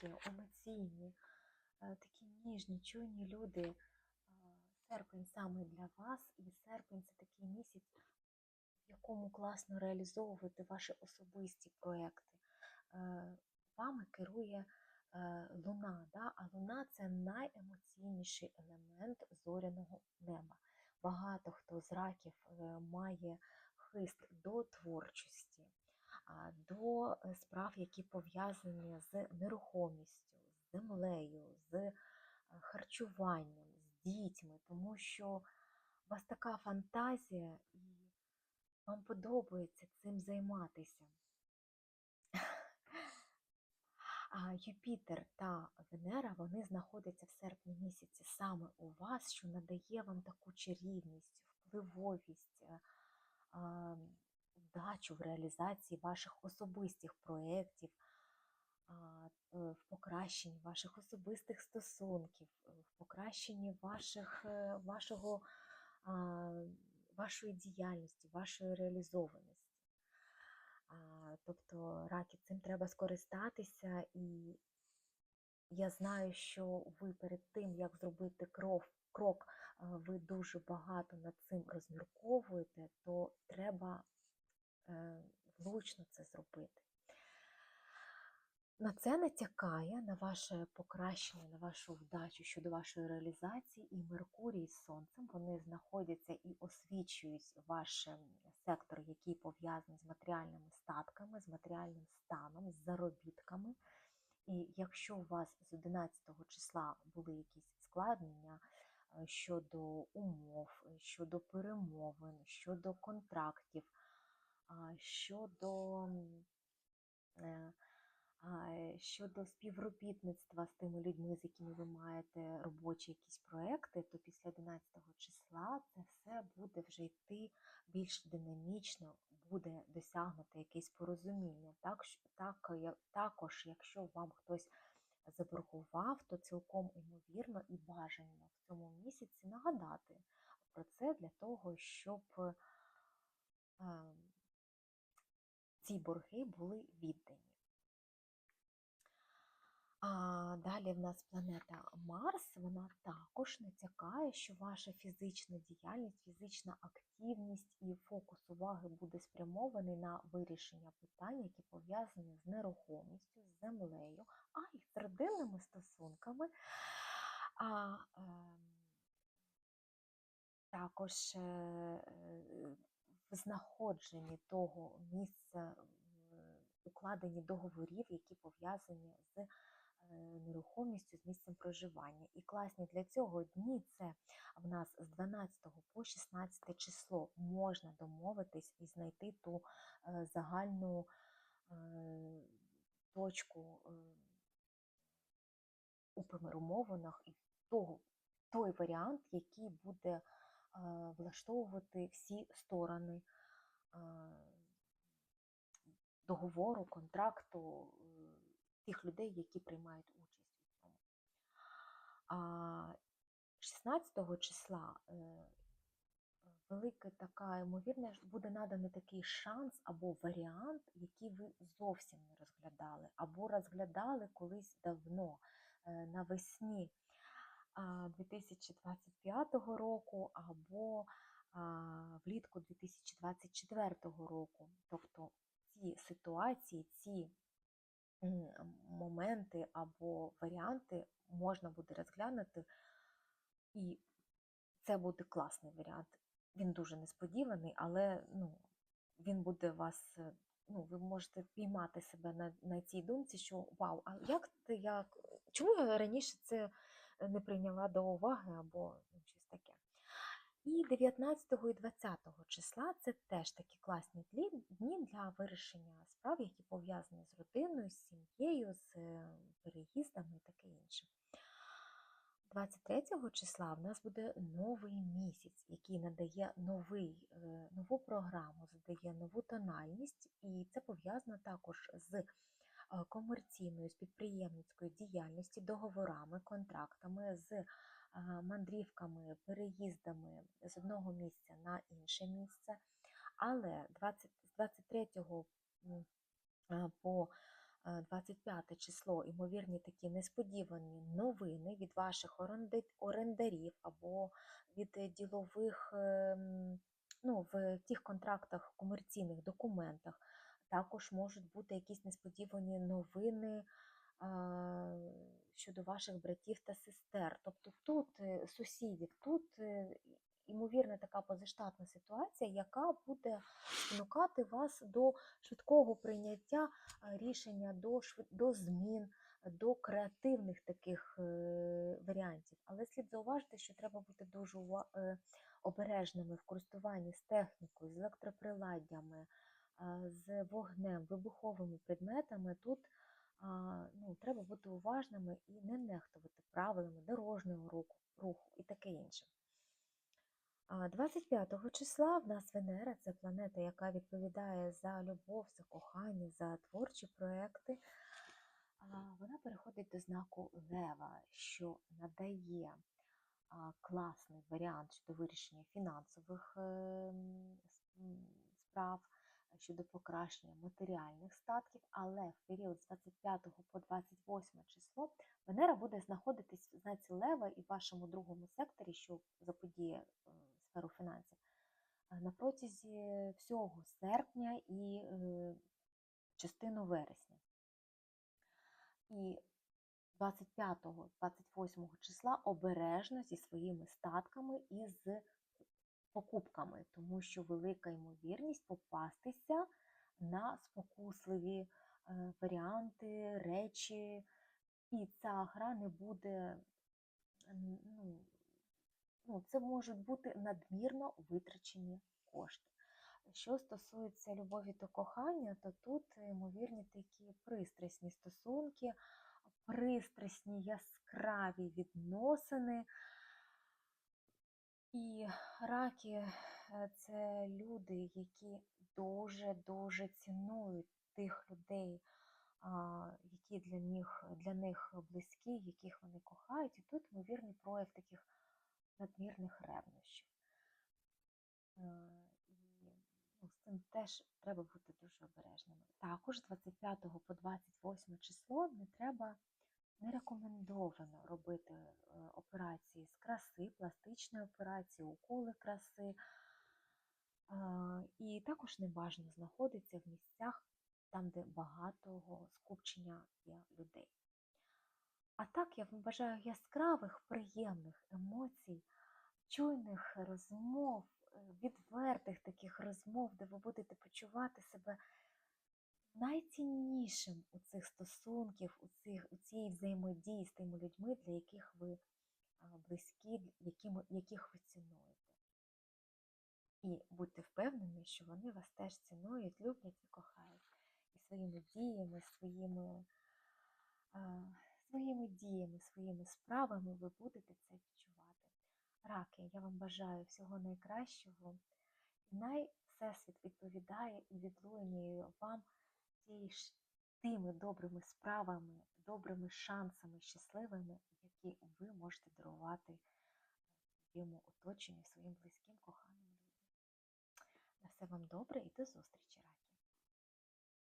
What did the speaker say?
такі емоційні, е, такі ніжні, чуйні люди. Серпень саме для вас, і серпень це такий місяць, в якому класно реалізовувати ваші особисті проекти. Е, Вами керує е, луна, да? а луна це найемоційніший елемент зоряного неба. Багато хто з раків має хист до творчості, до е, справ, які пов'язані з нерухомістю, з землею, з е, харчуванням, з дітьми, тому що у вас така фантазія і вам подобається цим займатися. А Юпітер та Венера вони знаходяться в серпні місяці саме у вас, що надає вам таку чарівність, впливовість, е, а, вдачу в реалізації ваших особистих проєктів, е, в покращенні ваших особистих стосунків, е, в покращенні ваших, е, вашого, вашої діяльності, вашої реалізованості. Тобто раки цим треба скористатися, і я знаю, що ви перед тим, як зробити крок, крок, ви дуже багато над цим розмірковуєте, то треба влучно це зробити. На це натякає на ваше покращення, на вашу вдачу щодо вашої реалізації, і Меркурій з Сонцем вони знаходяться і освічують ваш ем, сектор, який пов'язаний з матеріальними статками, з матеріальним станом, з заробітками. І якщо у вас з 11 числа були якісь складнення е, щодо умов, е, щодо перемовин, щодо контрактів, щодо е, щодо співробітництва з тими людьми, з якими ви маєте робочі якісь проекти, то після 11 числа це все буде вже йти більш динамічно, буде досягнуто якесь порозуміння. Так, так, також, якщо вам хтось заборгував, то цілком імовірно і бажано в цьому місяці нагадати про це для того, щоб е, ці борги були віддані. А далі в нас планета Марс, вона також натякає, що ваша фізична діяльність, фізична активність і фокус уваги буде спрямований на вирішення питань, які пов'язані з нерухомістю, з землею, а й з родинними стосунками. А, ем, також е, е, в знаходженні того місця в укладенні договорів, які пов'язані з е, нерухомістю, з місцем проживання. І класні для цього дні це в нас з 12 по 16 число можна домовитись і знайти ту е, загальну е, точку е, у перемовинах і того, той варіант, який буде е, влаштовувати всі сторони договору, контракту е, тих людей, які приймають участь у цьому. А 16 числа е, велика така ймовірність буде наданий такий шанс або варіант, який ви зовсім не розглядали, або розглядали колись давно е, навесні 2025 року, або влітку 2024 року. Тобто ці ситуації, ці моменти або варіанти можна буде розглянути, і це буде класний варіант. Він дуже несподіваний, але ну, він буде вас. е, Ну, ви можете піймати себе на, на цій думці, що вау, а як ти як? Чому я раніше це не прийняла до уваги або ну, щось таке? І 19 і 20 числа це теж такі класні дні для вирішення справ, які пов'язані з родиною, з сім'єю, з е, переїздами і таке інше. 23 числа в нас буде новий місяць, який надає новий, е, нову програму, задає нову тональність, і це пов'язано також з е, комерційною, з підприємницькою діяльністю, договорами, контрактами, з е, мандрівками, переїздами з одного місця на інше місце. Але 20, з 23 е, по е, 25 число, ймовірні такі несподівані новини від ваших орендарів або від ділових, ем, ну, в тих контрактах, комерційних документах. Також можуть бути якісь несподівані новини щодо ваших братів та сестер. Тобто тут е, сусідів, тут е, ймовірна така позаштатна ситуація, яка буде спонукати вас до швидкого прийняття рішення, до, до змін, до креативних таких е, варіантів. Але слід зауважити, що треба бути дуже обережними в користуванні з технікою, з електроприладдями, з вогнем, вибуховими предметами. Тут ну, треба бути уважними і не нехтувати правилами дорожнього руху, і таке інше. А 25 числа в нас Венера це планета, яка відповідає за любов, за кохання, за творчі проекти. Вона переходить до знаку Лева, що надає класний варіант щодо вирішення фінансових ем, справ, щодо покращення матеріальних статків, але в період з 25 по 28 число Венера буде знаходитись в знаці Лева і в вашому другому секторі, що заподіє е, сферу фінансів, е, на протязі всього серпня і е, частину вересня. І 25-28 числа обережно зі своїми статками і з покупками, тому що велика ймовірність попастися на спокусливі е, варіанти, речі, і ця гра не буде, ну, ну, це можуть бути надмірно витрачені кошти. Що стосується любові та кохання, то тут ймовірні такі пристрасні стосунки, пристрасні яскраві відносини. І раки е, це люди, які дуже-дуже цінують тих людей, які для них, для них близькі, яких вони кохають. І тут ймовірний прояв таких надмірних ревнощів. Е, І ну, з цим теж треба бути дуже обережними. Також з 25 по 28 число не треба не рекомендовано робити е, операції з краси, пластичні операції, уколи краси. І також не бажано знаходитися в місцях, там, де багатого скупчення є людей. А так я вам бажаю яскравих, приємних емоцій, чуйних розмов, е, відвертих таких розмов, де ви будете почувати себе найціннішим у цих стосунків, у, цих, у цій взаємодії з тими людьми, для яких ви близькі, яких ви цінуєте. І будьте впевнені, що вони вас теж цінують, люблять і кохають. І своїми діями, своїми, своїми діями, своїми справами ви будете це відчувати. Раки, я вам бажаю всього найкращого. Най Всесвіт відповідає і відлунює вам ж- тими добрими справами, добрими шансами, щасливими, які ви можете дарувати своєму оточенню, своїм близьким, коханим людям. На все вам добре і до зустрічі!